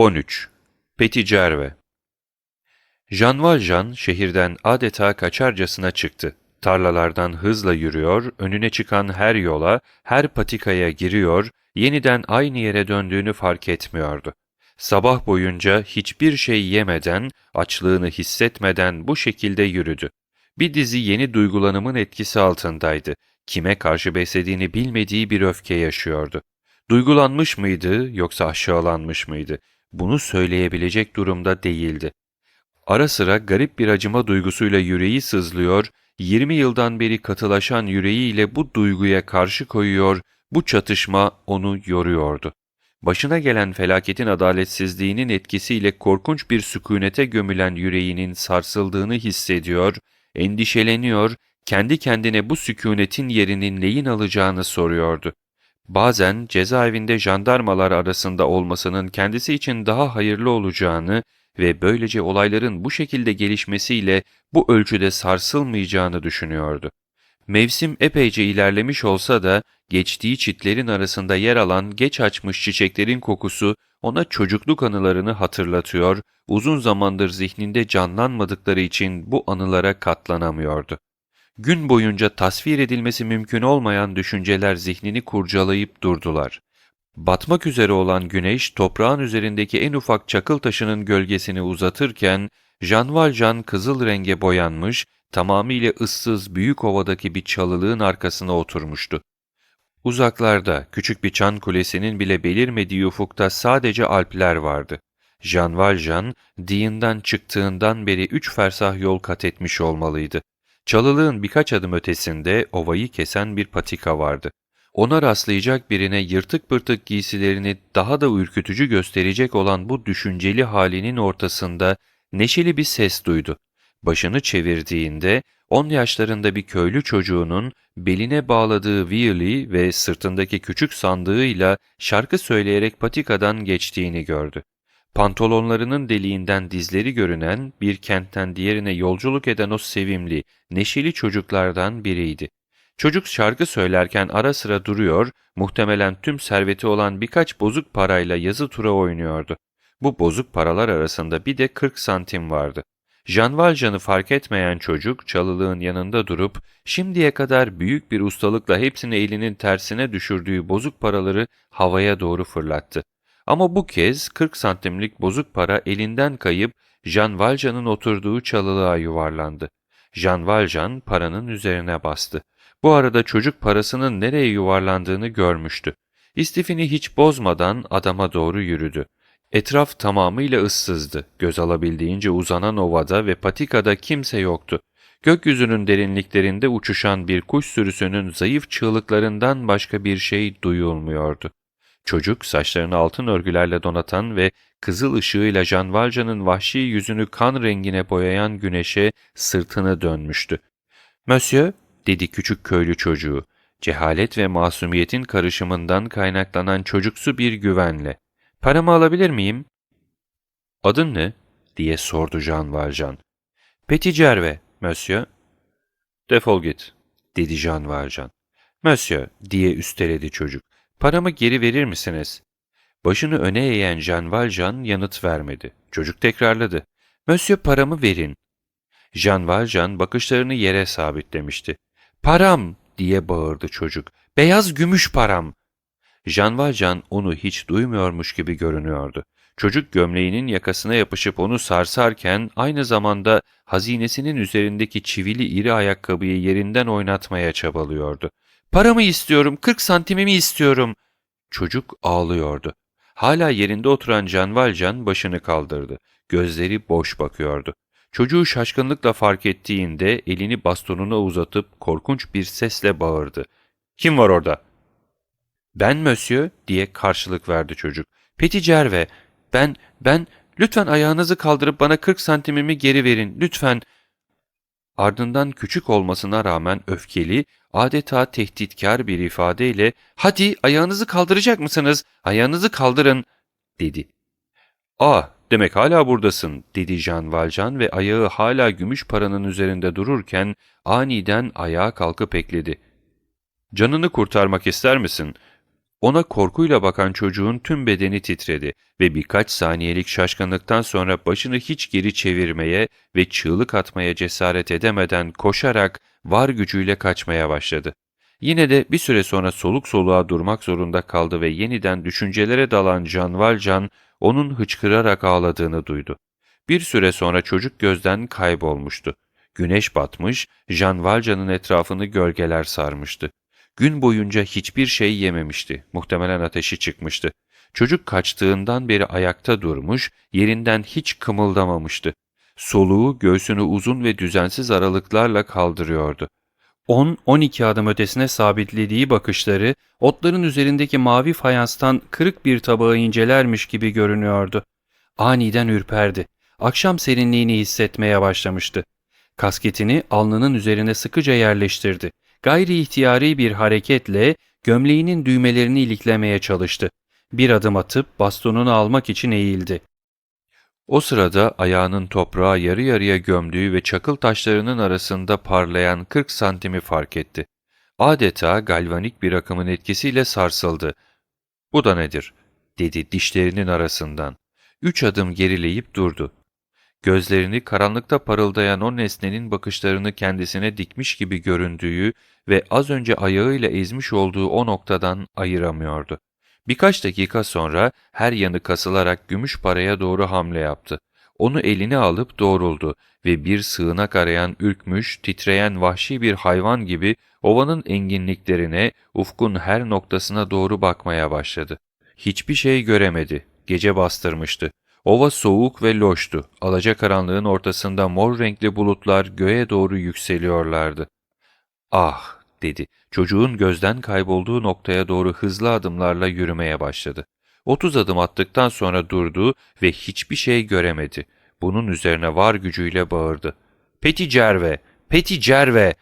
13. Petit Cerve Jean Valjean şehirden adeta kaçarcasına çıktı. Tarlalardan hızla yürüyor, önüne çıkan her yola, her patikaya giriyor, yeniden aynı yere döndüğünü fark etmiyordu. Sabah boyunca hiçbir şey yemeden, açlığını hissetmeden bu şekilde yürüdü. Bir dizi yeni duygulanımın etkisi altındaydı. Kime karşı beslediğini bilmediği bir öfke yaşıyordu. Duygulanmış mıydı yoksa aşağılanmış mıydı? Bunu söyleyebilecek durumda değildi. Ara sıra garip bir acıma duygusuyla yüreği sızlıyor, 20 yıldan beri katılaşan yüreğiyle bu duyguya karşı koyuyor, bu çatışma onu yoruyordu. Başına gelen felaketin adaletsizliğinin etkisiyle korkunç bir sükunete gömülen yüreğinin sarsıldığını hissediyor, endişeleniyor, kendi kendine bu sükunetin yerini neyin alacağını soruyordu. Bazen cezaevinde jandarmalar arasında olmasının kendisi için daha hayırlı olacağını ve böylece olayların bu şekilde gelişmesiyle bu ölçüde sarsılmayacağını düşünüyordu. Mevsim epeyce ilerlemiş olsa da geçtiği çitlerin arasında yer alan geç açmış çiçeklerin kokusu ona çocukluk anılarını hatırlatıyor, uzun zamandır zihninde canlanmadıkları için bu anılara katlanamıyordu. Gün boyunca tasvir edilmesi mümkün olmayan düşünceler zihnini kurcalayıp durdular. Batmak üzere olan güneş toprağın üzerindeki en ufak çakıl taşının gölgesini uzatırken Jean Valjean kızıl renge boyanmış, tamamıyla ıssız büyük ovadaki bir çalılığın arkasına oturmuştu. Uzaklarda küçük bir çan kulesinin bile belirmediği ufukta sadece Alpler vardı. Jean Valjean, Dian'dan çıktığından beri üç fersah yol kat etmiş olmalıydı. Çalılığın birkaç adım ötesinde ovayı kesen bir patika vardı. Ona rastlayacak birine yırtık pırtık giysilerini daha da ürkütücü gösterecek olan bu düşünceli halinin ortasında neşeli bir ses duydu. Başını çevirdiğinde on yaşlarında bir köylü çocuğunun beline bağladığı Willy ve sırtındaki küçük sandığıyla şarkı söyleyerek patikadan geçtiğini gördü. Pantolonlarının deliğinden dizleri görünen bir kentten diğerine yolculuk eden o sevimli, neşeli çocuklardan biriydi. Çocuk şarkı söylerken ara sıra duruyor, muhtemelen tüm serveti olan birkaç bozuk parayla yazı tura oynuyordu. Bu bozuk paralar arasında bir de 40 santim vardı. Jean Valjean'ı fark etmeyen çocuk çalılığın yanında durup şimdiye kadar büyük bir ustalıkla hepsini elinin tersine düşürdüğü bozuk paraları havaya doğru fırlattı. Ama bu kez 40 santimlik bozuk para elinden kayıp Jean Valjean'ın oturduğu çalılığa yuvarlandı. Jean Valjean paranın üzerine bastı. Bu arada çocuk parasının nereye yuvarlandığını görmüştü. İstifini hiç bozmadan adama doğru yürüdü. Etraf tamamıyla ıssızdı. Göz alabildiğince uzanan ovada ve patikada kimse yoktu. Gökyüzünün derinliklerinde uçuşan bir kuş sürüsünün zayıf çığlıklarından başka bir şey duyulmuyordu. Çocuk saçlarını altın örgülerle donatan ve kızıl ışığıyla Jean Valjean'ın vahşi yüzünü kan rengine boyayan güneşe sırtını dönmüştü. ''Monsieur'' dedi küçük köylü çocuğu, cehalet ve masumiyetin karışımından kaynaklanan çocuksu bir güvenle. ''Paramı alabilir miyim?'' ''Adın ne?'' diye sordu Jean Valjean. ''Petit Gervais, monsieur.'' ''Defol git.'' dedi Jean Valjean. ''Monsieur'' diye üsteledi çocuk. ''Paramı geri verir misiniz?'' Başını öne eğen Jean Valjean yanıt vermedi. Çocuk tekrarladı. ''Monsieur paramı verin.'' Jean Valjean bakışlarını yere sabitlemişti. ''Param!'' diye bağırdı çocuk. ''Beyaz gümüş param!'' Jean Valjean onu hiç duymuyormuş gibi görünüyordu. Çocuk gömleğinin yakasına yapışıp onu sarsarken aynı zamanda hazinesinin üzerindeki çivili iri ayakkabıyı yerinden oynatmaya çabalıyordu. ''Paramı istiyorum, kırk santimimi istiyorum!'' Çocuk ağlıyordu. Hala yerinde oturan Jean Valjean başını kaldırdı. Gözleri boş bakıyordu. Çocuğu şaşkınlıkla fark ettiğinde elini bastonuna uzatıp korkunç bir sesle bağırdı. ''Kim var orada?'' ''Ben monsieur'' diye karşılık verdi çocuk. ''Petit Gervais, ben, ben, lütfen ayağınızı kaldırıp bana 40 santimimi geri verin, lütfen.'' Ardından küçük olmasına rağmen öfkeli, adeta tehditkar bir ifadeyle ''Hadi ayağınızı kaldıracak mısınız? Ayağınızı kaldırın.'' dedi. ''Ah, demek hala buradasın.'' dedi Jean Valjean ve ayağı hala gümüş paranın üzerinde dururken aniden ayağa kalkıp ekledi. ''Canını kurtarmak ister misin? Ona korkuyla bakan çocuğun tüm bedeni titredi ve birkaç saniyelik şaşkınlıktan sonra başını hiç geri çevirmeye ve çığlık atmaya cesaret edemeden koşarak var gücüyle kaçmaya başladı. Yine de bir süre sonra soluk soluğa durmak zorunda kaldı ve yeniden düşüncelere dalan Can Valcan onun hıçkırarak ağladığını duydu. Bir süre sonra çocuk gözden kaybolmuştu. Güneş batmış, Jan Valcan'ın etrafını gölgeler sarmıştı. Gün boyunca hiçbir şey yememişti. Muhtemelen ateşi çıkmıştı. Çocuk kaçtığından beri ayakta durmuş, yerinden hiç kımıldamamıştı. Soluğu göğsünü uzun ve düzensiz aralıklarla kaldırıyordu. 10-12 adım ötesine sabitlediği bakışları otların üzerindeki mavi fayanstan kırık bir tabağı incelermiş gibi görünüyordu. Aniden ürperdi. Akşam serinliğini hissetmeye başlamıştı. Kasketini alnının üzerine sıkıca yerleştirdi. Gayri ihtiyari bir hareketle gömleğinin düğmelerini iliklemeye çalıştı. Bir adım atıp bastonunu almak için eğildi. O sırada ayağının toprağa yarı yarıya gömdüğü ve çakıl taşlarının arasında parlayan 40 santimi fark etti. Adeta galvanik bir akımın etkisiyle sarsıldı. ''Bu da nedir?'' dedi dişlerinin arasından. Üç adım gerileyip durdu. Gözlerini karanlıkta parıldayan o nesnenin bakışlarını kendisine dikmiş gibi göründüğü ve az önce ayağıyla ezmiş olduğu o noktadan ayıramıyordu. Birkaç dakika sonra her yanı kasılarak gümüş paraya doğru hamle yaptı. Onu eline alıp doğruldu ve bir sığınak arayan ürkmüş, titreyen vahşi bir hayvan gibi ovanın enginliklerine, ufkun her noktasına doğru bakmaya başladı. Hiçbir şey göremedi. Gece bastırmıştı. Ova soğuk ve loştu. Alacakaranlığın ortasında mor renkli bulutlar göğe doğru yükseliyorlardı. Ah dedi. Çocuğun gözden kaybolduğu noktaya doğru hızlı adımlarla yürümeye başladı. Otuz adım attıktan sonra durdu ve hiçbir şey göremedi. Bunun üzerine var gücüyle bağırdı. Peti Cerve! Peti Cerve!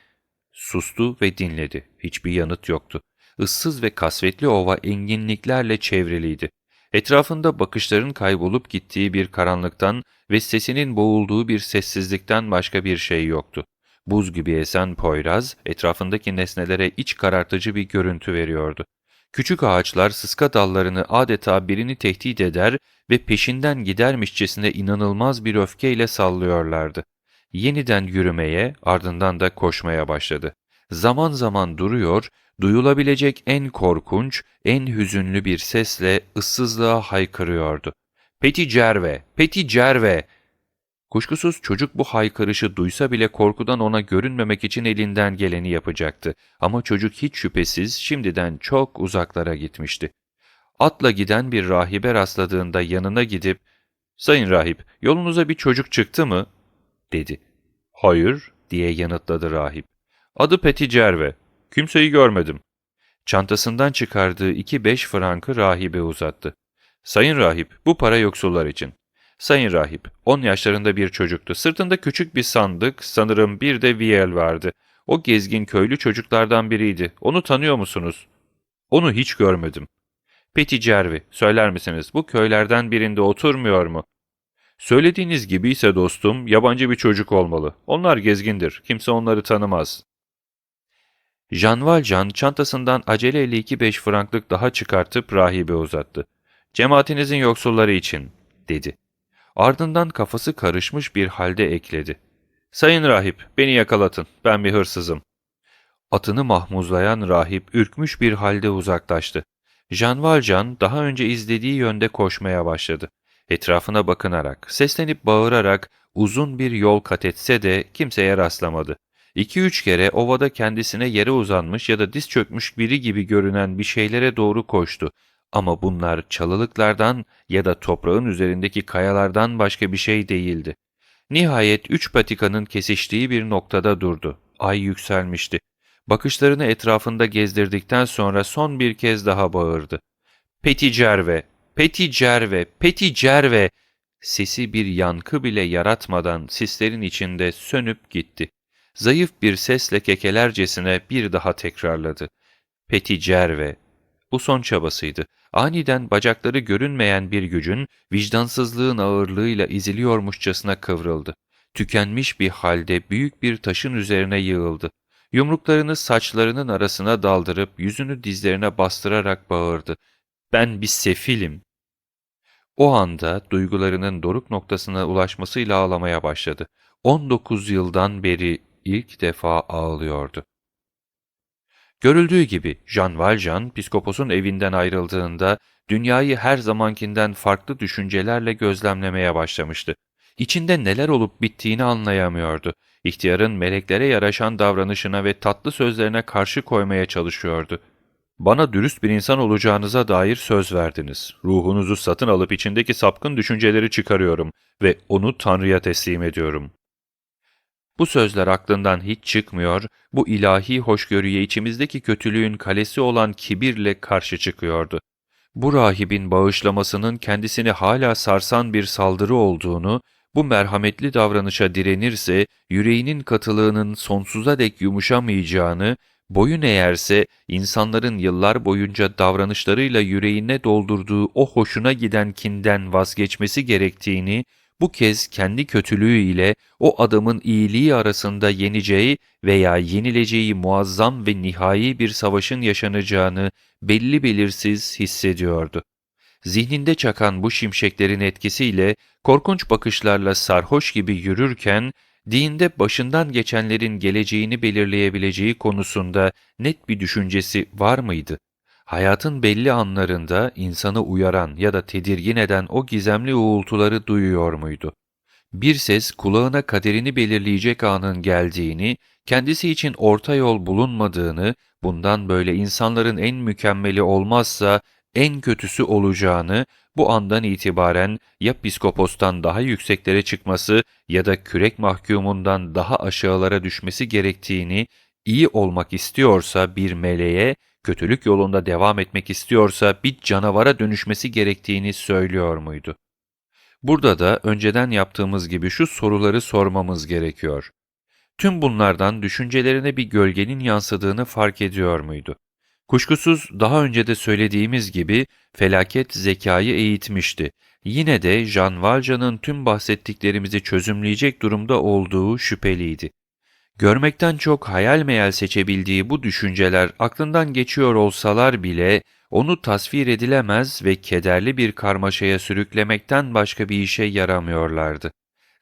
Sustu ve dinledi. Hiçbir yanıt yoktu. Issız ve kasvetli ova enginliklerle çevriliydi. Etrafında bakışların kaybolup gittiği bir karanlıktan ve sesinin boğulduğu bir sessizlikten başka bir şey yoktu. Buz gibi esen Poyraz, etrafındaki nesnelere iç karartıcı bir görüntü veriyordu. Küçük ağaçlar sıska dallarını adeta birini tehdit eder ve peşinden gidermişçesine inanılmaz bir öfkeyle sallıyorlardı. Yeniden yürümeye, ardından da koşmaya başladı. Zaman zaman duruyor, duyulabilecek en korkunç, en hüzünlü bir sesle ıssızlığa haykırıyordu. ''Peti Cerve! Peti Cerve!'' Kuşkusuz çocuk bu haykırışı duysa bile korkudan ona görünmemek için elinden geleni yapacaktı. Ama çocuk hiç şüphesiz şimdiden çok uzaklara gitmişti. Atla giden bir rahibe rastladığında yanına gidip, ''Sayın rahip, yolunuza bir çocuk çıktı mı?'' dedi. ''Hayır'' diye yanıtladı rahip. ''Adı Peti Cerve. Kimseyi görmedim.'' Çantasından çıkardığı iki beş frankı rahibe uzattı. ''Sayın rahip, bu para yoksullar için. Sayın rahip, 10 yaşlarında bir çocuktu. Sırtında küçük bir sandık, sanırım bir de viyel vardı. O gezgin köylü çocuklardan biriydi. Onu tanıyor musunuz? Onu hiç görmedim. Peti Cervi, söyler misiniz bu köylerden birinde oturmuyor mu? Söylediğiniz gibiyse dostum, yabancı bir çocuk olmalı. Onlar gezgindir, kimse onları tanımaz. Jean Valjean çantasından aceleyle iki beş franklık daha çıkartıp rahibe uzattı. Cemaatinizin yoksulları için, dedi. Ardından kafası karışmış bir halde ekledi. Sayın rahip, beni yakalatın, ben bir hırsızım. Atını mahmuzlayan rahip ürkmüş bir halde uzaklaştı. Jean Valjean daha önce izlediği yönde koşmaya başladı. Etrafına bakınarak, seslenip bağırarak uzun bir yol kat etse de kimseye rastlamadı. İki üç kere ovada kendisine yere uzanmış ya da diz çökmüş biri gibi görünen bir şeylere doğru koştu ama bunlar çalılıklardan ya da toprağın üzerindeki kayalardan başka bir şey değildi. Nihayet üç patikanın kesiştiği bir noktada durdu. Ay yükselmişti. Bakışlarını etrafında gezdirdikten sonra son bir kez daha bağırdı. Peti Cerve, Peti Cerve, Peti Cerve! Sesi bir yankı bile yaratmadan sislerin içinde sönüp gitti. Zayıf bir sesle kekelercesine bir daha tekrarladı. Peti Cerve, bu son çabasıydı. Aniden bacakları görünmeyen bir gücün vicdansızlığın ağırlığıyla iziliyormuşçasına kıvrıldı. Tükenmiş bir halde büyük bir taşın üzerine yığıldı. Yumruklarını saçlarının arasına daldırıp yüzünü dizlerine bastırarak bağırdı. Ben bir sefilim. O anda duygularının doruk noktasına ulaşmasıyla ağlamaya başladı. 19 yıldan beri ilk defa ağlıyordu. Görüldüğü gibi Jean Valjean, psikoposun evinden ayrıldığında dünyayı her zamankinden farklı düşüncelerle gözlemlemeye başlamıştı. İçinde neler olup bittiğini anlayamıyordu. İhtiyarın meleklere yaraşan davranışına ve tatlı sözlerine karşı koymaya çalışıyordu. Bana dürüst bir insan olacağınıza dair söz verdiniz. Ruhunuzu satın alıp içindeki sapkın düşünceleri çıkarıyorum ve onu Tanrı'ya teslim ediyorum. Bu sözler aklından hiç çıkmıyor, bu ilahi hoşgörüye içimizdeki kötülüğün kalesi olan kibirle karşı çıkıyordu. Bu rahibin bağışlamasının kendisini hala sarsan bir saldırı olduğunu, bu merhametli davranışa direnirse yüreğinin katılığının sonsuza dek yumuşamayacağını, boyun eğerse insanların yıllar boyunca davranışlarıyla yüreğine doldurduğu o hoşuna giden kinden vazgeçmesi gerektiğini, bu kez kendi kötülüğü ile o adamın iyiliği arasında yeneceği veya yenileceği muazzam ve nihai bir savaşın yaşanacağını belli belirsiz hissediyordu. Zihninde çakan bu şimşeklerin etkisiyle korkunç bakışlarla sarhoş gibi yürürken, dinde başından geçenlerin geleceğini belirleyebileceği konusunda net bir düşüncesi var mıydı? Hayatın belli anlarında insanı uyaran ya da tedirgin eden o gizemli uğultuları duyuyor muydu? Bir ses kulağına kaderini belirleyecek anın geldiğini, kendisi için orta yol bulunmadığını, bundan böyle insanların en mükemmeli olmazsa en kötüsü olacağını, bu andan itibaren ya psikopostan daha yükseklere çıkması ya da kürek mahkumundan daha aşağılara düşmesi gerektiğini, iyi olmak istiyorsa bir meleğe, kötülük yolunda devam etmek istiyorsa bir canavara dönüşmesi gerektiğini söylüyor muydu? Burada da önceden yaptığımız gibi şu soruları sormamız gerekiyor. Tüm bunlardan düşüncelerine bir gölgenin yansıdığını fark ediyor muydu? Kuşkusuz daha önce de söylediğimiz gibi felaket zekayı eğitmişti. Yine de Jean Valjean'ın tüm bahsettiklerimizi çözümleyecek durumda olduğu şüpheliydi. Görmekten çok hayal meyal seçebildiği bu düşünceler aklından geçiyor olsalar bile onu tasvir edilemez ve kederli bir karmaşaya sürüklemekten başka bir işe yaramıyorlardı.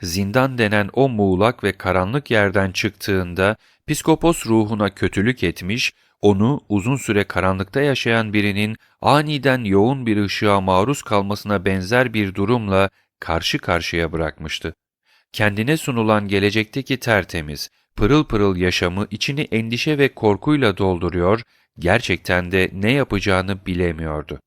Zindan denen o muğlak ve karanlık yerden çıktığında psikopos ruhuna kötülük etmiş, onu uzun süre karanlıkta yaşayan birinin aniden yoğun bir ışığa maruz kalmasına benzer bir durumla karşı karşıya bırakmıştı. Kendine sunulan gelecekteki tertemiz, pırıl pırıl yaşamı içini endişe ve korkuyla dolduruyor, gerçekten de ne yapacağını bilemiyordu.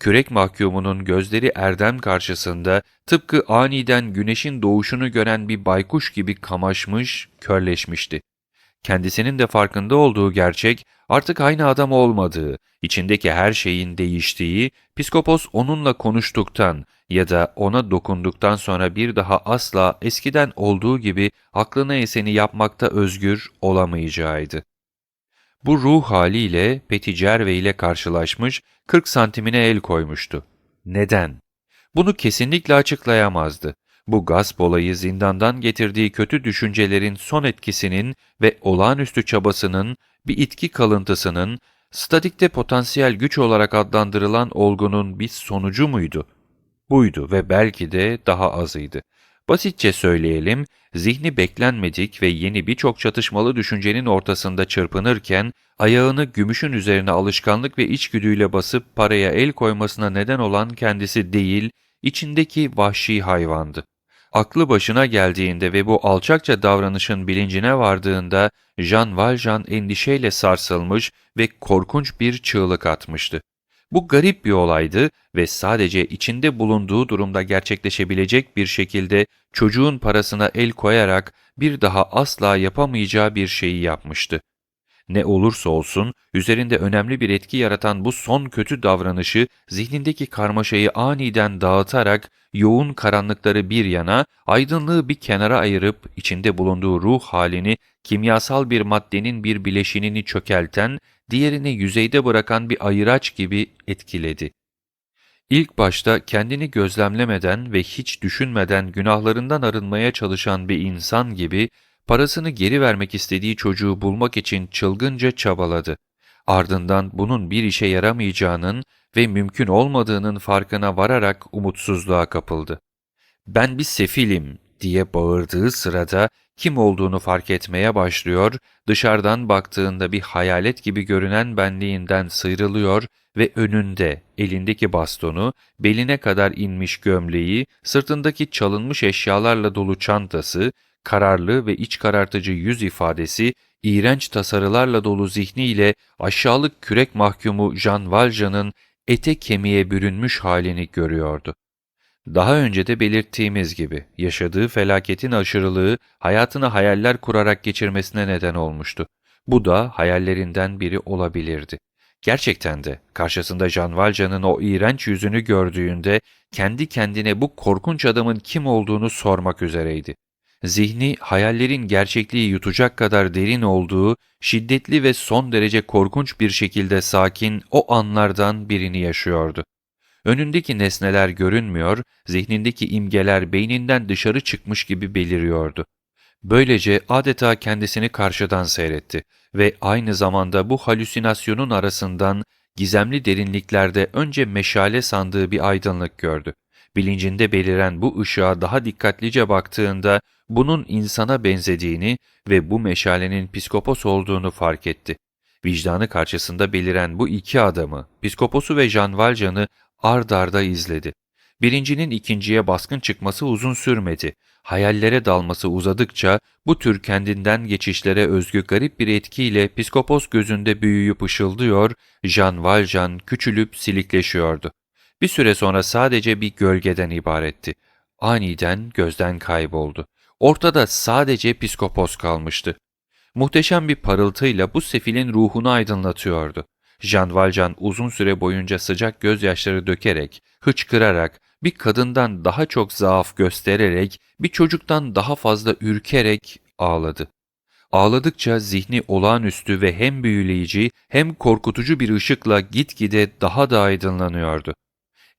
Kürek mahkumunun gözleri erdem karşısında tıpkı aniden güneşin doğuşunu gören bir baykuş gibi kamaşmış, körleşmişti. Kendisinin de farkında olduğu gerçek artık aynı adam olmadığı, içindeki her şeyin değiştiği, psikopos onunla konuştuktan ya da ona dokunduktan sonra bir daha asla eskiden olduğu gibi aklına eseni yapmakta özgür olamayacağıydı. Bu ruh haliyle Peticerve ile karşılaşmış, 40 santimine el koymuştu. Neden? Bunu kesinlikle açıklayamazdı. Bu gasp olayı zindandan getirdiği kötü düşüncelerin son etkisinin ve olağanüstü çabasının bir itki kalıntısının, statikte potansiyel güç olarak adlandırılan olgunun bir sonucu muydu? Buydu ve belki de daha azıydı. Basitçe söyleyelim, zihni beklenmedik ve yeni birçok çatışmalı düşüncenin ortasında çırpınırken, ayağını gümüşün üzerine alışkanlık ve içgüdüyle basıp paraya el koymasına neden olan kendisi değil, içindeki vahşi hayvandı. Aklı başına geldiğinde ve bu alçakça davranışın bilincine vardığında Jean Valjean endişeyle sarsılmış ve korkunç bir çığlık atmıştı. Bu garip bir olaydı ve sadece içinde bulunduğu durumda gerçekleşebilecek bir şekilde çocuğun parasına el koyarak bir daha asla yapamayacağı bir şeyi yapmıştı. Ne olursa olsun üzerinde önemli bir etki yaratan bu son kötü davranışı zihnindeki karmaşayı aniden dağıtarak yoğun karanlıkları bir yana, aydınlığı bir kenara ayırıp içinde bulunduğu ruh halini kimyasal bir maddenin bir bileşinini çökelten, diğerini yüzeyde bırakan bir ayıraç gibi etkiledi. İlk başta kendini gözlemlemeden ve hiç düşünmeden günahlarından arınmaya çalışan bir insan gibi Parasını geri vermek istediği çocuğu bulmak için çılgınca çabaladı. Ardından bunun bir işe yaramayacağının ve mümkün olmadığının farkına vararak umutsuzluğa kapıldı. Ben bir sefilim diye bağırdığı sırada kim olduğunu fark etmeye başlıyor, dışarıdan baktığında bir hayalet gibi görünen benliğinden sıyrılıyor ve önünde elindeki bastonu, beline kadar inmiş gömleği, sırtındaki çalınmış eşyalarla dolu çantası, kararlı ve iç karartıcı yüz ifadesi, iğrenç tasarılarla dolu zihniyle aşağılık kürek mahkumu Jean Valjean'ın ete kemiğe bürünmüş halini görüyordu. Daha önce de belirttiğimiz gibi yaşadığı felaketin aşırılığı hayatını hayaller kurarak geçirmesine neden olmuştu. Bu da hayallerinden biri olabilirdi. Gerçekten de karşısında Jean Valjean'ın o iğrenç yüzünü gördüğünde kendi kendine bu korkunç adamın kim olduğunu sormak üzereydi. Zihni hayallerin gerçekliği yutacak kadar derin olduğu, şiddetli ve son derece korkunç bir şekilde sakin o anlardan birini yaşıyordu. Önündeki nesneler görünmüyor, zihnindeki imgeler beyninden dışarı çıkmış gibi beliriyordu. Böylece adeta kendisini karşıdan seyretti ve aynı zamanda bu halüsinasyonun arasından gizemli derinliklerde önce meşale sandığı bir aydınlık gördü. Bilincinde beliren bu ışığa daha dikkatlice baktığında bunun insana benzediğini ve bu meşalenin psikopos olduğunu fark etti. Vicdanı karşısında beliren bu iki adamı, psikoposu ve Jean Valjean'ı ard arda izledi. Birincinin ikinciye baskın çıkması uzun sürmedi. Hayallere dalması uzadıkça bu tür kendinden geçişlere özgü garip bir etkiyle psikopos gözünde büyüyüp ışıldıyor, Jean Valjean küçülüp silikleşiyordu. Bir süre sonra sadece bir gölgeden ibaretti. Aniden gözden kayboldu. Ortada sadece psikopos kalmıştı. Muhteşem bir parıltıyla bu sefilin ruhunu aydınlatıyordu. Jean Valjean uzun süre boyunca sıcak gözyaşları dökerek, hıçkırarak, bir kadından daha çok zaaf göstererek, bir çocuktan daha fazla ürkerek ağladı. Ağladıkça zihni olağanüstü ve hem büyüleyici hem korkutucu bir ışıkla gitgide daha da aydınlanıyordu.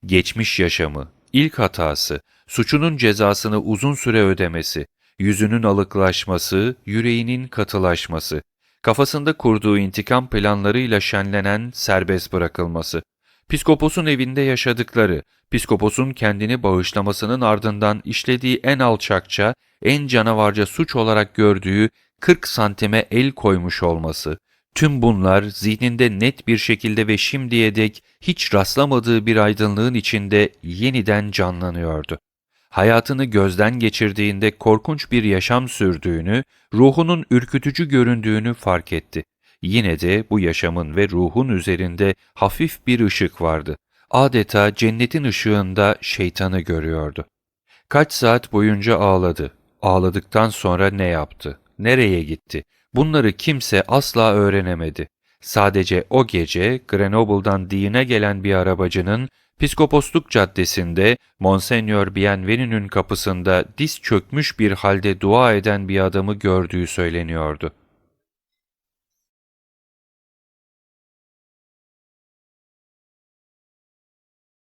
Geçmiş yaşamı, ilk hatası, suçunun cezasını uzun süre ödemesi, yüzünün alıklaşması, yüreğinin katılaşması, kafasında kurduğu intikam planlarıyla şenlenen serbest bırakılması, Piskopos'un evinde yaşadıkları, Piskopos'un kendini bağışlamasının ardından işlediği en alçakça, en canavarca suç olarak gördüğü 40 santime el koymuş olması, tüm bunlar zihninde net bir şekilde ve şimdiye dek hiç rastlamadığı bir aydınlığın içinde yeniden canlanıyordu hayatını gözden geçirdiğinde korkunç bir yaşam sürdüğünü, ruhunun ürkütücü göründüğünü fark etti. Yine de bu yaşamın ve ruhun üzerinde hafif bir ışık vardı. Adeta cennetin ışığında şeytanı görüyordu. Kaç saat boyunca ağladı. Ağladıktan sonra ne yaptı? Nereye gitti? Bunları kimse asla öğrenemedi. Sadece o gece Grenoble'dan Dean'e gelen bir arabacının Piskoposluk Caddesi'nde Monsenyor Bienvenu'nun kapısında diz çökmüş bir halde dua eden bir adamı gördüğü söyleniyordu.